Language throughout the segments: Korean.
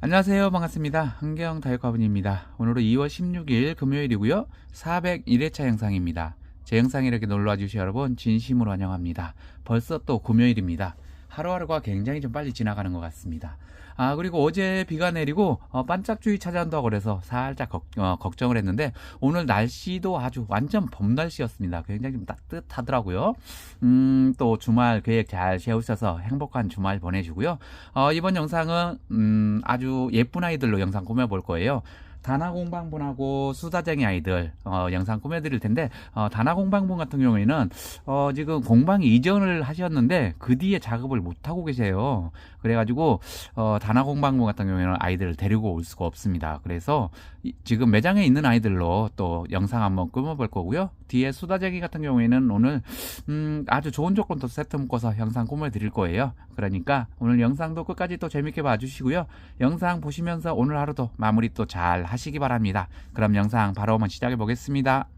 안녕하세요. 반갑습니다. 한경 다육화분입니다. 오늘은 2월 16일 금요일이고요. 401회차 영상입니다. 제 영상에 이렇게 놀러와 주신 여러분 진심으로 환영합니다. 벌써 또 금요일입니다. 하루하루가 굉장히 좀 빨리 지나가는 것 같습니다. 아 그리고 어제 비가 내리고 어, 반짝주의 찾아온다고 그래서 살짝 걱, 어, 걱정을 했는데 오늘 날씨도 아주 완전 봄 날씨였습니다. 굉장히 좀 따뜻하더라고요. 음, 또 주말 계획 잘 세우셔서 행복한 주말 보내주고요. 어, 이번 영상은 음, 아주 예쁜 아이들로 영상 꾸며볼 거예요. 다나공방분하고 수다쟁이 아이들 어, 영상 꾸며드릴 텐데 어, 다나공방분 같은 경우에는 어, 지금 공방 이전을 하셨는데 그 뒤에 작업을 못 하고 계세요. 그래가지고 어, 다나공방분 같은 경우에는 아이들을 데리고 올 수가 없습니다. 그래서 이, 지금 매장에 있는 아이들로 또 영상 한번 꾸며볼 거고요. 뒤에 수다쟁이 같은 경우에는 오늘 음, 아주 좋은 조건도 세트 묶어서 영상 꾸며 드릴 거예요. 그러니까 오늘 영상도 끝까지 또 재밌게 봐주시고요. 영상 보시면서 오늘 하루도 마무리 또 잘 하시기 바랍니다. 그럼 영상 바로 한번 시작해 보겠습니다.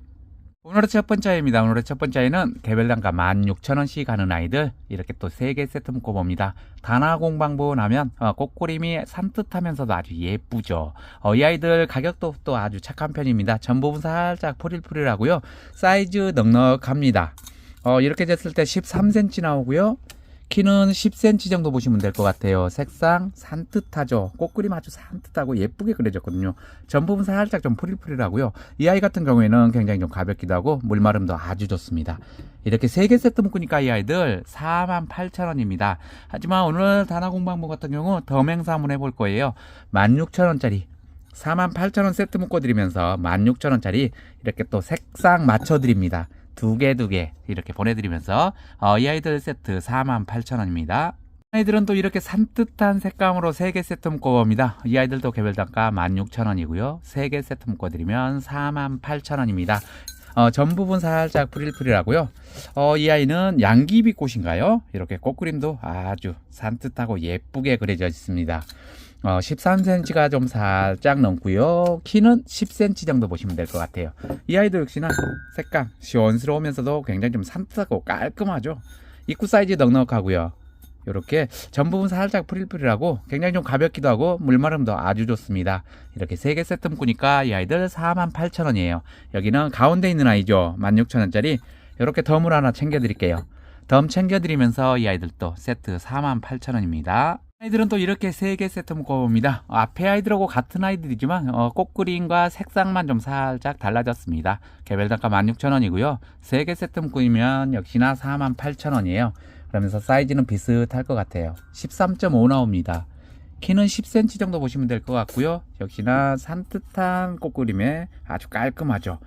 오늘의 첫 번째입니다. 오늘의 첫 번째는 개별 단가 16,000원씩 하는 아이들 이렇게 또 3개 세트 묶어봅니다. 단화 공방부 나면 어, 꽃그림이 산뜻하면서도 아주 예쁘죠. 어, 이 아이들 가격도 또 아주 착한 편입니다. 전 부분 살짝 포릴포릴하고요. 사이즈 넉넉합니다. 어, 이렇게 됐을 때 13cm 나오고요. 키는 10cm 정도 보시면 될 것 같아요. 색상 산뜻하죠. 꽃그림 아주 산뜻하고 예쁘게 그려졌거든요. 전 부분 살짝 좀 프릴프릴하고요. 이 아이 같은 경우에는 굉장히 좀 가볍기도 하고 물마름도 아주 좋습니다. 이렇게 3개 세트 묶으니까 이 아이들 48,000원입니다. 하지만 오늘 단화 공방부 같은 경우 더 맹사 한번 해볼 거예요. 16,000원짜리 48,000원 세트 묶어드리면서 16,000원짜리 이렇게 또 색상 맞춰드립니다. 두 개 두 개 이렇게 보내드리면서 어, 이 아이들 세트 48,000원입니다. 아이들은 또 이렇게 산뜻한 색감으로 3개 세트 묶어봅니다. 이 아이들도 개별 단가 16,000원이고요. 3개 세트 묶어드리면 48,000원입니다. 어, 전 부분 살짝 프릴프릴하고요. 어, 이 아이는 양귀비 꽃인가요? 이렇게 꽃 그림도 아주 산뜻하고 예쁘게 그려져 있습니다. 어, 13cm가 좀 살짝 넘고요. 키는 10cm 정도 보시면 될 것 같아요. 이 아이도 역시나 색감 시원스러우면서도 굉장히 좀 산뜻하고 깔끔하죠. 입구 사이즈 넉넉하고요. 이렇게 전 부분 살짝 프릴프릴하고 굉장히 좀 가볍기도 하고 물마름도 아주 좋습니다. 이렇게 3개 세트 묶으니까 이 아이들 48,000원이에요. 여기는 가운데 있는 아이죠. 16,000원짜리 이렇게 덤을 하나 챙겨드릴게요. 덤 챙겨드리면서 이 아이들도 세트 48,000원입니다. 아이들은 또 이렇게 3개 세트 묶어봅니다. 앞에 아이들하고 같은 아이들이지만 어, 꽃그림과 색상만 좀 살짝 달라졌습니다. 개별 단가 16,000원이고요. 3개 세트 묶으면 역시나 48,000원이에요. 그러면서 사이즈는 비슷할 것 같아요. 13.5 나옵니다. 키는 10cm 정도 보시면 될 것 같고요. 역시나 산뜻한 꽃그림에 아주 깔끔하죠.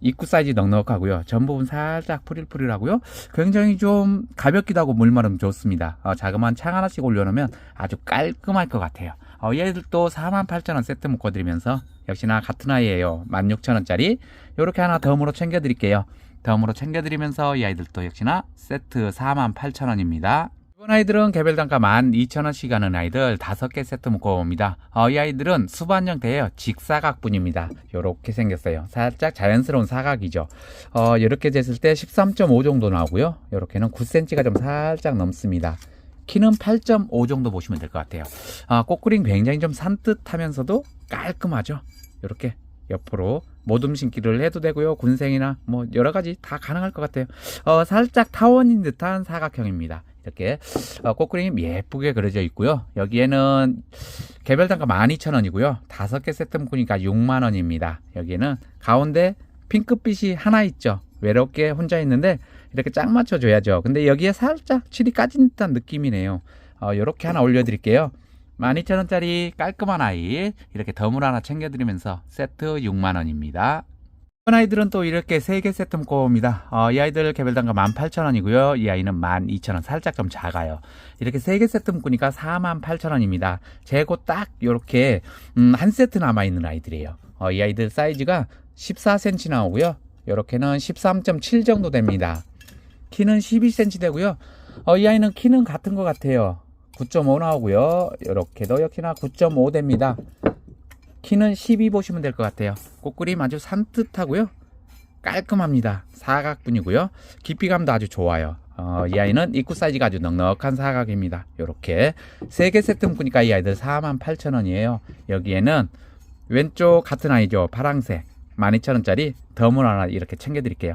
입구 사이즈 넉넉하고요. 전 부분 살짝 프릴프릴하고요. 굉장히 좀 가볍기도 하고 물마름 좋습니다. 어, 자그마한 창 하나씩 올려놓으면 아주 깔끔할 것 같아요. 어, 얘들도 48,000원 세트 묶어드리면서 역시나 같은 아이예요. 16,000원짜리 이렇게 하나 덤으로 챙겨드릴게요. 덤으로 챙겨드리면서 이 아이들도 역시나 세트 48,000원입니다. 아이들은 개별 단가 12,000원씩 하는 아이들 5개 세트 묶어봅니다. 어, 이 아이들은 수반 형태예요. 직사각분입니다. 이렇게 생겼어요. 살짝 자연스러운 사각이죠. 어, 이렇게 됐을 때 13.5 정도 나오고요. 이렇게는 9cm가 좀 살짝 넘습니다. 키는 8.5 정도 보시면 될 것 같아요. 아, 꽃그림 굉장히 좀 산뜻하면서도 깔끔하죠. 이렇게 옆으로 모둠 신기를 해도 되고요. 군생이나 뭐 여러 가지 다 가능할 것 같아요. 어, 살짝 타원인 듯한 사각형입니다. 이렇게 어, 꽃그림 예쁘게 그려져 있고요. 여기에는 개별 단가 12,000원이고요. 다섯 개 세트 묶으니까 6만 원입니다. 여기에는 가운데 핑크빛이 하나 있죠. 외롭게 혼자 있는데 이렇게 짝 맞춰 줘야죠. 근데 여기에 살짝 칠이 까진 듯한 느낌이네요. 어, 이렇게 하나 올려 드릴게요. 12,000원짜리 깔끔한 아이 이렇게 덤을 하나 챙겨 드리면서 세트 6만 원입니다. 이번 아이들은 또 이렇게 3개 세트 묶어봅니다. 어, 이 아이들 개별 단가 18,000원이고요. 이 아이는 12,000원 살짝 좀 작아요. 이렇게 3개 세트 묶으니까 48,000원입니다. 재고 딱 이렇게 음, 한 세트 남아있는 아이들이에요. 어, 이 아이들 사이즈가 14cm 나오고요. 이렇게는 13.7 정도 됩니다. 키는 12cm 되고요. 어, 이 아이는 키는 같은 것 같아요. 9.5 나오고요. 이렇게도 역시나 9.5 됩니다. 키는 12 보시면 될 것 같아요. 꽃그림 아주 산뜻하고요. 깔끔합니다. 사각분이고요. 깊이감도 아주 좋아요. 어, 이 아이는 입구 사이즈가 아주 넉넉한 사각입니다. 요렇게 세개 세트 묶으니까 이 아이들 48,000원이에요. 여기에는 왼쪽 같은 아이죠. 파랑색 12,000원짜리 덤을 하나 이렇게 챙겨드릴게요.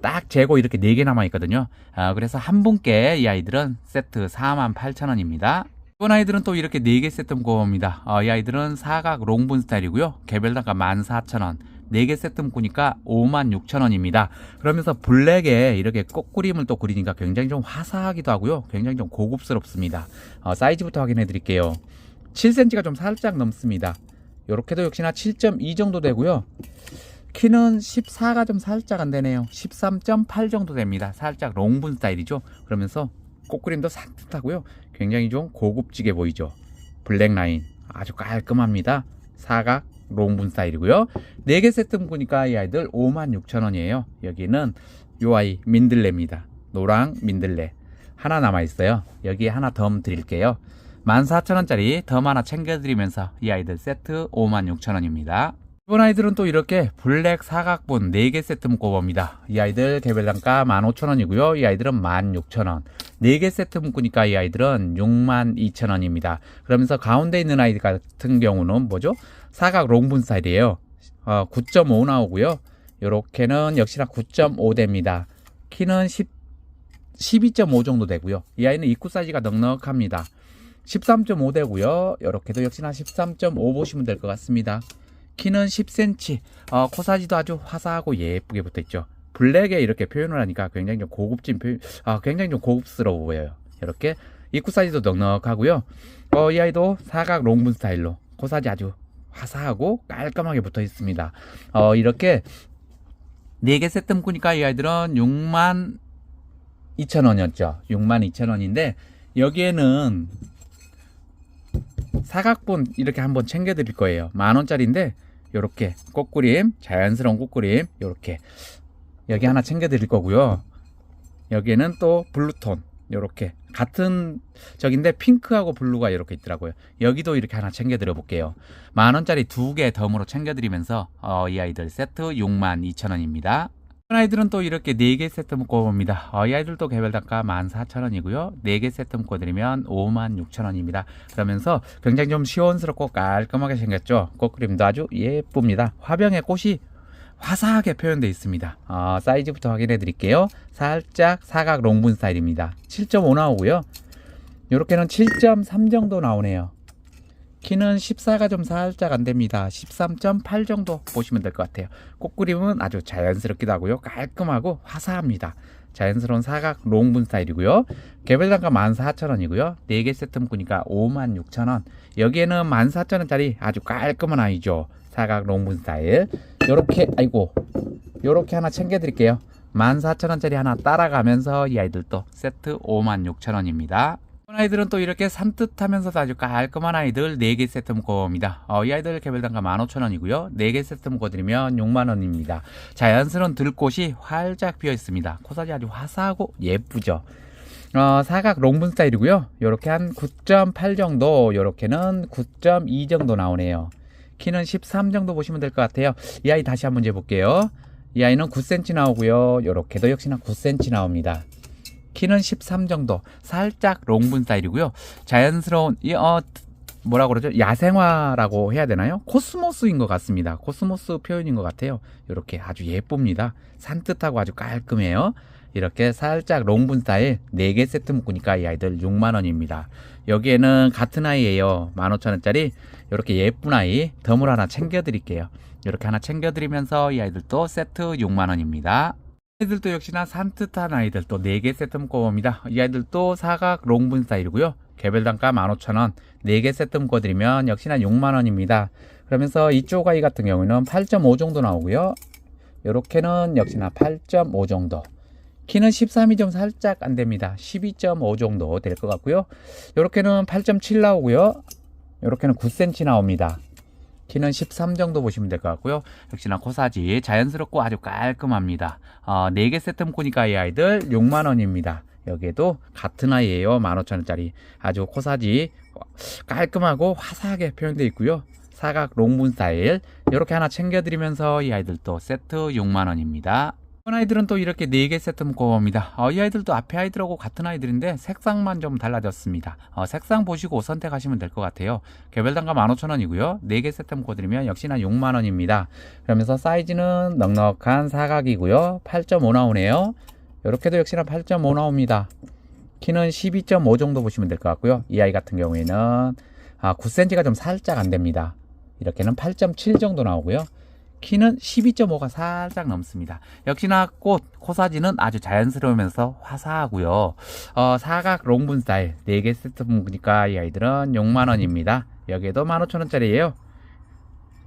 딱 재고 이렇게 4개 남아있거든요. 아, 그래서 한 분께 이 아이들은 세트 48,000원입니다. 이번 아이들은 또 이렇게 4개 세트 묶어봅니다. 어, 이 아이들은 사각 롱분 스타일이고요. 개별단가 14,000원. 4개 세트 묶으니까 56,000원입니다. 그러면서 블랙에 이렇게 꽃그림을 또 그리니까 굉장히 좀 화사하기도 하고요. 굉장히 좀 고급스럽습니다. 어, 사이즈부터 확인해 드릴게요. 7cm가 좀 살짝 넘습니다. 요렇게도 역시나 7.2 정도 되고요. 키는 14가 좀 살짝 안 되네요. 13.8 정도 됩니다. 살짝 롱분 스타일이죠. 그러면서 꽃그림도 산뜻하고요. 굉장히 좀 고급지게 보이죠. 블랙 라인 아주 깔끔합니다. 사각 롱분 스타일이고요. 4개 세트 묶으니까 이 아이들 56,000원이에요. 여기는 요 아이 민들레입니다. 노랑 민들레 하나 남아 있어요. 여기에 하나 덤 드릴게요. 14,000원짜리 덤 하나 챙겨드리면서 이 아이들 세트 56,000원입니다. 이번 아이들은 또 이렇게 블랙 사각분 4개 세트 묶어봅니다. 이 아이들 개별단가 15,000원이고요. 이 아이들은 16,000원. 4개 세트 묶으니까 이 아이들은 62,000원입니다. 그러면서 가운데 있는 아이 같은 경우는 뭐죠? 사각 롱분 스타일이에요. 어, 9.5 나오고요. 요렇게는 역시나 9.5 됩니다. 키는 10, 12.5 정도 되고요. 이 아이는 입구 사이즈가 넉넉합니다. 13.5 되고요. 요렇게도 역시나 13.5 보시면 될 것 같습니다. 키는 10cm, 어, 코사지도 아주 화사하고 예쁘게 붙어 있죠. 블랙에 이렇게 표현을 하니까 굉장히 좀 고급진 표현, 아, 굉장히 좀 고급스러워 보여요. 이렇게 입구 사이즈도 넉넉하고요. 어, 이 아이도 사각 롱분 스타일로 코사지 아주 화사하고 깔끔하게 붙어 있습니다. 어, 이렇게 4개 세트 묶으니까 이 아이들은 6만 2천원이었죠. 6만 2천원인데 여기에는 사각본 이렇게 한번 챙겨 드릴 거예요. 만 원짜리인데 요렇게 꽃그림, 자연스러운 꽃그림 요렇게 여기 하나 챙겨 드릴 거고요. 여기에는 또 블루톤 요렇게 같은 저긴데 핑크하고 블루가 이렇게 있더라고요. 여기도 이렇게 하나 챙겨 드려 볼게요. 만 원짜리 두 개 덤으로 챙겨 드리면서 어, 이 아이들 세트 6만 2천 원입니다. 아이들은 또 이렇게 4개 세트 묶어봅니다. 어, 이 아이들도 개별 단가 14,000원이고요. 4개 세트 묶어드리면 56,000원입니다. 그러면서 굉장히 좀 시원스럽고 깔끔하게 생겼죠. 꽃그림도 아주 예쁩니다. 화병에 꽃이 화사하게 표현되어 있습니다. 어, 사이즈부터 확인해 드릴게요. 살짝 사각 롱분 스타일입니다. 7.5 나오고요. 이렇게는 7.3 정도 나오네요. 키는 14가 좀 살짝 안 됩니다. 13.8 정도 보시면 될 것 같아요. 꽃그림은 아주 자연스럽기도 하고요. 깔끔하고 화사합니다. 자연스러운 사각 롱분 스타일이고요. 개별 단가 14,000원이고요. 4개 세트 묶으니까 56,000원. 여기에는 14,000원짜리 아주 깔끔한 아이죠. 사각 롱분 스타일. 요렇게 아이고. 요렇게 하나 챙겨 드릴게요. 14,000원짜리 하나 따라가면서 이 아이들도 세트 56,000원입니다. 아이들은 또 이렇게 산뜻하면서도 아주 깔끔한 아이들 4개 세트 묶어봅니다. 어, 이 아이들 개별 단가 15,000원이고요. 4개 세트 묶어드리면 6만원입니다. 자연스러운 들꽃이 활짝 피어 있습니다. 코사지 아주 화사하고 예쁘죠. 어, 사각 롱분 스타일이고요. 요렇게 한 9.8 정도, 요렇게는 9.2 정도 나오네요. 키는 13 정도 보시면 될 것 같아요. 이 아이 다시 한번 재볼게요. 이 아이는 9cm 나오고요. 요렇게도 역시나 9cm 나옵니다. 키는 13 정도, 살짝 롱분 스타일이고요. 자연스러운 이 어, 뭐라 그러죠? 야생화라고 해야 되나요? 코스모스인 것 같습니다. 코스모스 표현인 것 같아요. 이렇게 아주 예쁩니다. 산뜻하고 아주 깔끔해요. 이렇게 살짝 롱분 스타일 4개 세트 묶으니까 이 아이들 6만원입니다. 여기에는 같은 아이예요. 15,000원짜리 이렇게 예쁜 아이 덤을 하나 챙겨드릴게요. 이렇게 하나 챙겨드리면서 이 아이들도 세트 6만원입니다. 아이들도 역시나 산뜻한 아이들 또 4개 세트 묶어봅니다. 이 아이들도 사각 롱분 스타일이고요. 개별 단가 15,000원 4개 세트 묶어드리면 역시나 6만원입니다. 그러면서 이쪽 아이 같은 경우는 8.5 정도 나오고요. 이렇게는 역시나 8.5 정도. 키는 13이 좀 살짝 안 됩니다. 12.5 정도 될 것 같고요. 이렇게는 8.7 나오고요. 이렇게는 9cm 나옵니다. 키는 13 정도 보시면 될 것 같고요. 역시나 코사지 자연스럽고 아주 깔끔합니다. 어, 4개 세트 묶으니까 이 아이들 6만원입니다. 여기에도 같은 아이예요. 15,000원짜리. 아주 코사지 깔끔하고 화사하게 표현되어 있고요. 사각 롱분 스타일 이렇게 하나 챙겨드리면서 이 아이들도 세트 6만원입니다. 이번 아이들은 또 이렇게 4개 세트 묶어봅니다. 어, 이 아이들도 앞에 아이들하고 같은 아이들인데 색상만 좀 달라졌습니다. 어, 색상 보시고 선택하시면 될 것 같아요. 개별 단가 15,000원이고요. 4개 세트 묶어드리면 역시나 6만원입니다. 그러면서 사이즈는 넉넉한 사각이고요. 8.5 나오네요. 이렇게도 역시나 8.5 나옵니다. 키는 12.5 정도 보시면 될 것 같고요. 이 아이 같은 경우에는 아, 9cm가 좀 살짝 안 됩니다. 이렇게는 8.7 정도 나오고요. 키는 12.5가 살짝 넘습니다. 역시나 꽃, 코사지는 아주 자연스러우면서 화사하고요. 어, 사각 롱분 스타일 4개 세트 묶으니까 이 아이들은 6만원입니다. 여기에도 15,000원짜리예요.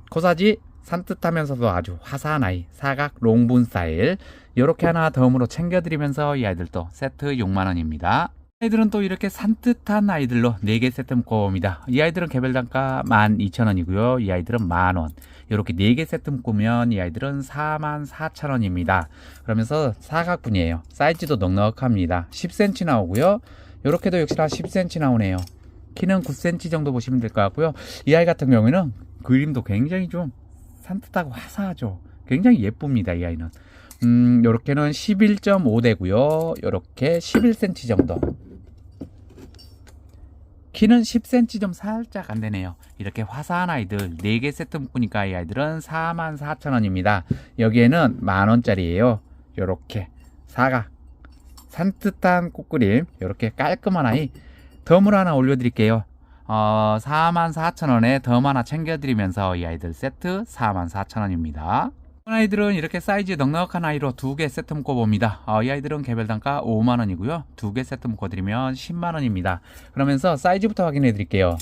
코사지 산뜻하면서도 아주 화사한 아이 사각 롱분 스타일 이렇게 하나 덤으로 챙겨드리면서 이 아이들도 세트 6만원입니다. 아이들은 또 이렇게 산뜻한 아이들로 4개 세트 묶어봅니다. 이 아이들은 개별 단가 12,000원이고요. 이 아이들은 만원. 이렇게 4개 세트 묶으면 이 아이들은 44,000원입니다. 그러면서 사각분이에요. 사이즈도 넉넉합니다. 10cm 나오고요. 이렇게도 역시나 10cm 나오네요. 키는 9cm 정도 보시면 될 것 같고요. 이 아이 같은 경우에는 그림도 굉장히 좀 산뜻하고 화사하죠. 굉장히 예쁩니다. 이 아이는. 음, 요렇게는 11.5 되고요. 요렇게 11cm 정도. 키는 10cm 좀 살짝 안 되네요. 이렇게 화사한 아이들 4개 세트 묶으니까 이 아이들은 44,000원입니다. 여기에는 만원짜리예요. 요렇게 사각 산뜻한 꽃그림 요렇게 깔끔한 아이 덤을 하나 올려드릴게요. 어, 44,000원에 덤 하나 챙겨드리면서 이 아이들 세트 44,000원입니다. 아이들은 이렇게 사이즈 넉넉한 아이로 두 개 세트 묶어봅니다. 어, 이 아이들은 개별 단가 5만원이고요. 두 개 세트 묶어드리면 10만원입니다. 그러면서 사이즈부터 확인해 드릴게요.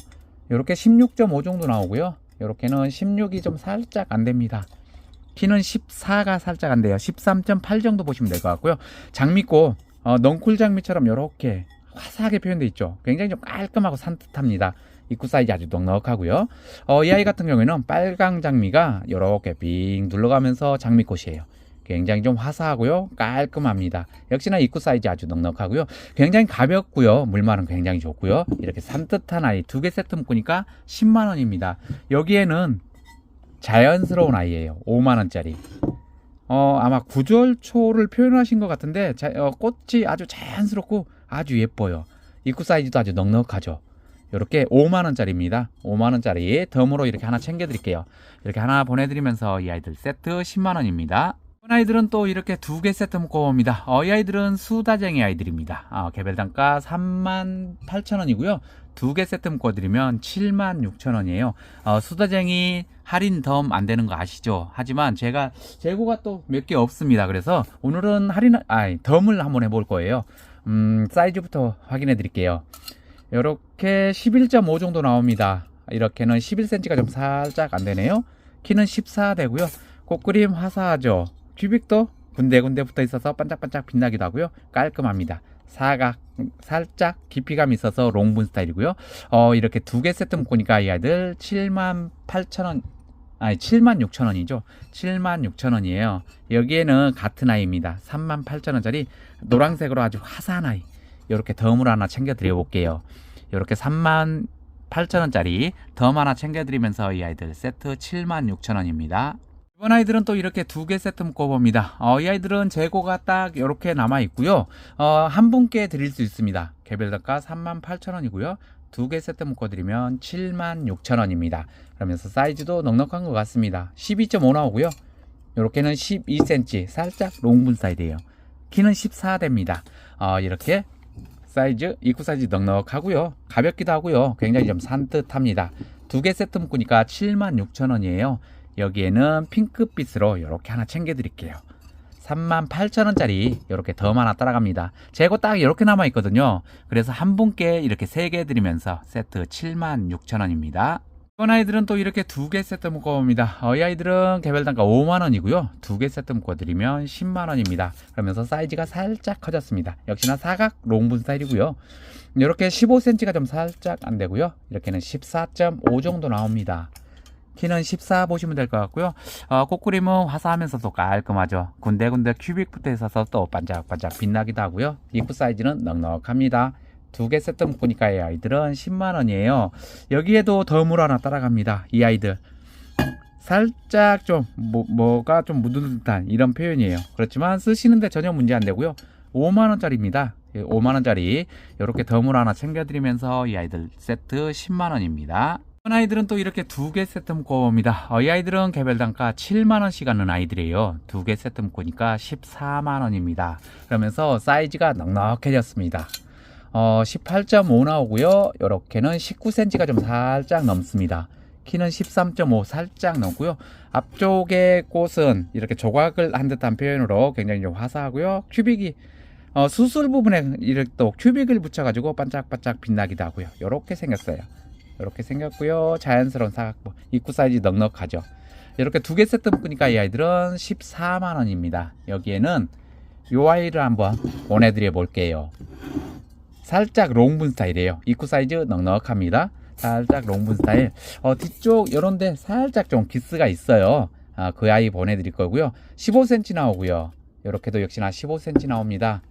이렇게 16.5 정도 나오고요. 이렇게는 16이 좀 살짝 안 됩니다. 키는 14가 살짝 안 돼요. 13.8 정도 보시면 될 것 같고요. 장미꽃, 어, 넝쿨 장미처럼 이렇게 화사하게 표현되어 있죠. 굉장히 좀 깔끔하고 산뜻합니다. 입구 사이즈 아주 넉넉하고요. 어, 이 아이 같은 경우에는 빨강 장미가 이렇게 빙 둘러가면서 장미꽃이에요. 굉장히 좀 화사하고요. 깔끔합니다. 역시나 입구 사이즈 아주 넉넉하고요. 굉장히 가볍고요. 물만은 굉장히 좋고요. 이렇게 산뜻한 아이 두 개 세트 묶으니까 10만 원입니다. 여기에는 자연스러운 아이예요. 5만 원짜리. 어, 아마 구절초를 표현하신 것 같은데 자, 어, 꽃이 아주 자연스럽고 아주 예뻐요. 입구 사이즈도 아주 넉넉하죠. 이렇게 5만원짜리입니다. 5만원짜리 덤으로 이렇게 하나 챙겨드릴게요. 이렇게 하나 보내드리면서 이 아이들 세트 10만원입니다. 아이들은 또 이렇게 두 개 세트 묶어 봅니다. 어, 이 아이들은 수다쟁이 아이들입니다. 어, 개별 단가 38,000원이고요. 두 개 세트 묶어 드리면 76,000원이에요. 어, 수다쟁이 할인 덤 안 되는 거 아시죠? 하지만 제가 재고가 또 몇 개 없습니다. 그래서 오늘은 할인, 아니, 덤을 한번 해볼 거예요. 음, 사이즈부터 확인해 드릴게요. 이렇게 11.5 정도 나옵니다. 이렇게는 11cm가 좀 살짝 안 되네요. 키는 14 되고요. 꽃그림 화사하죠. 큐빅도 군데군데 붙어 있어서 반짝반짝 빛나기도 하고요. 깔끔합니다. 사각 살짝 깊이감 있어서 롱분 스타일이고요. 어, 이렇게 두 개 세트 묶으니까 이 아이들 7만 8천 원 아니 7만 6천 원이죠. 7만 6천 원이에요. 여기에는 같은 아이입니다. 3만 8천 원짜리 노란색으로 아주 화사한 아이. 이렇게 덤을 하나 챙겨 드려 볼게요. 이렇게 3만 8천 원짜리 덤 하나 챙겨 드리면서 이 아이들 세트 7만 6천 원입니다. 이번 아이들은 또 이렇게 두 개 세트 묶어봅니다. 어, 이 아이들은 재고가 딱 이렇게 남아 있고요. 어, 한 분께 드릴 수 있습니다. 개별 단가 3만 8천 원이고요. 두 개 세트 묶어드리면 7만 6천 원입니다. 그러면서 사이즈도 넉넉한 것 같습니다. 12.5 나오고요. 이렇게는 12cm 살짝 롱분 사이즈예요. 키는 14됩니다. 어, 이렇게 사이즈 입구 사이즈 넉넉하고요. 가볍기도 하고요. 굉장히 좀 산뜻합니다. 두 개 세트 묶으니까 7만 6천 원이에요. 여기에는 핑크빛으로 이렇게 하나 챙겨 드릴게요. 38,000원짜리 이렇게 덤 하나 따라갑니다. 재고 딱 이렇게 남아 있거든요. 그래서 한 분께 이렇게 세 개 드리면서 세트 76,000원입니다. 이번 아이들은 또 이렇게 두 개 세트 묶어봅니다. 어, 이 아이들은 개별 단가 5만원이고요. 두 개 세트 묶어드리면 10만원입니다. 그러면서 사이즈가 살짝 커졌습니다. 역시나 사각 롱분 스타일이고요. 이렇게 15cm가 좀 살짝 안 되고요. 이렇게는 14.5 정도 나옵니다. 키는 14 보시면 될 것 같고요. 어, 꽃그림은 화사하면서도 깔끔하죠. 군데군데 큐빅 붙어 있어서 또 반짝반짝 빛나기도 하고요. 입구 사이즈는 넉넉합니다. 두 개 세트 묶으니까 이 아이들은 10만원이에요. 여기에도 덤으로 하나 따라갑니다. 이 아이들. 살짝 좀 뭐, 뭐가 좀 묻은 듯한 이런 표현이에요. 그렇지만 쓰시는데 전혀 문제 안 되고요. 5만 원짜리입니다. 5만 원짜리 이렇게 덤을 하나 챙겨드리면서 이 아이들 세트 10만 원입니다. 아이들은 또 이렇게 두 개 세트 묶어봅니다. 어, 이 아이들은 개별 단가 7만 원씩 하는 아이들이에요. 두 개 세트 묶으니까 14만 원입니다. 그러면서 사이즈가 넉넉해졌습니다. 어, 18.5 나오고요. 이렇게는 19cm가 좀 살짝 넘습니다. 키는 13.5 살짝 넘고요. 앞쪽의 꽃은 이렇게 조각을 한 듯한 표현으로 굉장히 좀 화사하고요. 큐빅이 어, 수술 부분에 이렇게 또 큐빅을 붙여가지고 반짝반짝 빛나기도 하고요. 이렇게 생겼어요. 이렇게 생겼고요. 자연스러운 사각부 입구 사이즈 넉넉하죠. 이렇게 두 개 세트 묶으니까 이 아이들은 14만 원입니다. 여기에는 이 아이를 한번 보내드려 볼게요. 살짝 롱분 스타일이에요. 입구 사이즈 넉넉합니다. 살짝 롱분 스타일. 어, 뒤쪽 요런데 살짝 좀 기스가 있어요. 아, 그 아이 보내드릴 거고요. 15cm 나오고요. 이렇게도 역시나 15cm 나옵니다.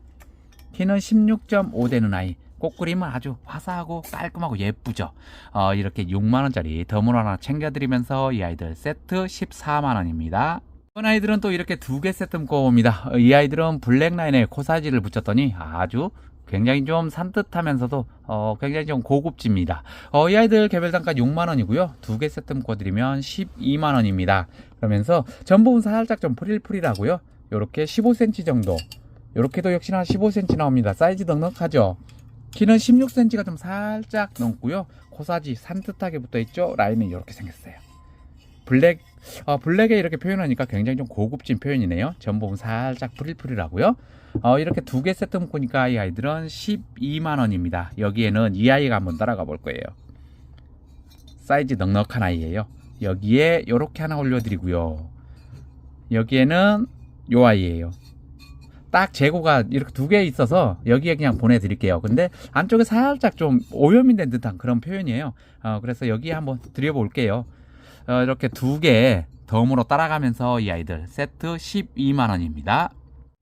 키는 16.5 되는 아이. 꽃그림은 아주 화사하고 깔끔하고 예쁘죠. 어, 이렇게 6만원짜리 덤을 하나 챙겨드리면서 이 아이들 세트 14만원입니다. 이번 아이들은 또 이렇게 두 개 세트 묶어봅니다. 어, 이 아이들은 블랙라인에 코사지를 붙였더니 아주 굉장히 좀 산뜻하면서도 어, 굉장히 좀 고급집니다. 어, 이 아이들 개별 단가 6만 원이고요. 두 개 세트 묶어드리면 12만 원입니다. 그러면서 전부분 살짝 좀 프릴프릴하고요. 요렇게 15cm 정도. 요렇게도 역시나 15cm 나옵니다. 사이즈 넉넉하죠. 키는 16cm가 좀 살짝 넘고요. 코사지 산뜻하게 붙어 있죠. 라인은 이렇게 생겼어요. 블랙 어, 블랙에 이렇게 표현하니까 굉장히 좀 고급진 표현이네요. 전부분 살짝 프릴프릴하고요. 어, 이렇게 두 개 세트 묶으니까 이 아이들은 12만 원입니다. 여기에는 이 아이가 한번 따라가 볼 거예요. 사이즈 넉넉한 아이예요. 여기에 이렇게 하나 올려드리고요. 여기에는 요 아이예요. 딱 재고가 이렇게 두 개 있어서 여기에 그냥 보내드릴게요. 근데 안쪽에 살짝 좀 오염이 된 듯한 그런 표현이에요. 어, 그래서 여기에 한번 드려볼게요. 어, 이렇게 두 개 덤으로 따라가면서 이 아이들 세트 12만 원입니다.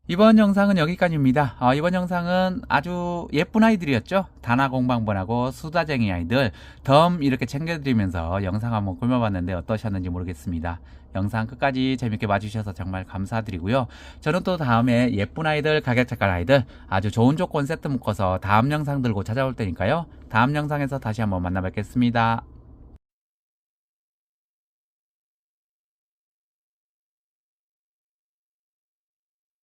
이번 영상은 여기까지입니다. 어, 이번 영상은 아주 예쁜 아이들이었죠. 단아 공방번하고 수다쟁이 아이들 덤 이렇게 챙겨드리면서 영상 한번 꾸며봤는데 어떠셨는지 모르겠습니다. 영상 끝까지 재밌게 봐주셔서 정말 감사드리고요. 저는 또 다음에 예쁜 아이들, 가격 착할 아이들 아주 좋은 조건 세트 묶어서 다음 영상 들고 찾아올 테니까요. 다음 영상에서 다시 한번 만나 뵙겠습니다.